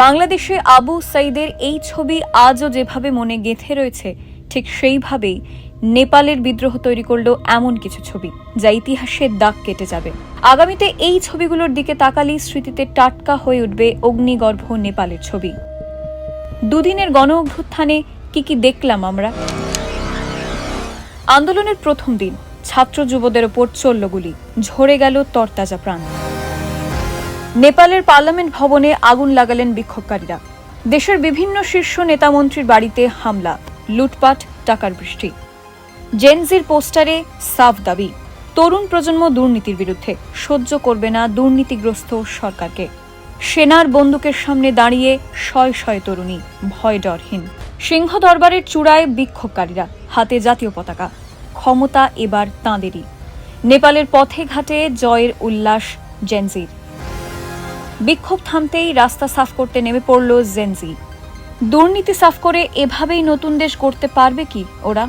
বাংলাদেশে আবু সাইদের এই ছবি আজও যেভাবে মনে গেঁথে রয়েছে, ঠিক সেইভাবেই নেপালের বিদ্রোহ তৈরি করল এমন কিছু ছবি, যা ইতিহাসের দাগ কেটে যাবে। আগামীতে এই ছবিগুলোর দিকে তাকালেই স্মৃতিতে টাটকা হয়ে উঠবে অগ্নিগর্ভ নেপালের ছবি। দুদিনের গণ অভ্যুত্থানে কি কি দেখলাম আমরা? আন্দোলনের প্রথম দিন, ছাত্র যুবদের ওপর চলল গুলি, ঝরে গেল তরতাজা প্রাণ। নেপালের পার্লামেন্ট ভবনে আগুন লাগালেন বিক্ষোভকারীরা। দেশের বিভিন্ন শীর্ষ নেতামন্ত্রীর বাড়িতে হামলা, লুটপাট, টাকার বৃষ্টি। জেনজির পোস্টারে সাফ দাবি, তরুণ প্রজন্ম দুর্নীতির বিরুদ্ধে সহ্য করবে না দুর্নীতিগ্রস্ত সরকারকে। সেনার বন্দুকের সামনে দাঁড়িয়ে শয় শয় তরুণী, ভয় ডরহীন। সিংহ দরবারের চূড়ায় বিক্ষোভকারীরা, হাতে জাতীয় পতাকা। ক্ষমতা এবার তাঁদেরই। নেপালের পথে ঘাটে জয়ের উল্লাস জেনজির। বিক্ষোভ থামতেই রাস্তা সাফ করতে নেমে পড়ল জেনজি। দুর্নীতি সাফ করে এভাবেই নতুন দেশ করতে পারবে কি ওরা?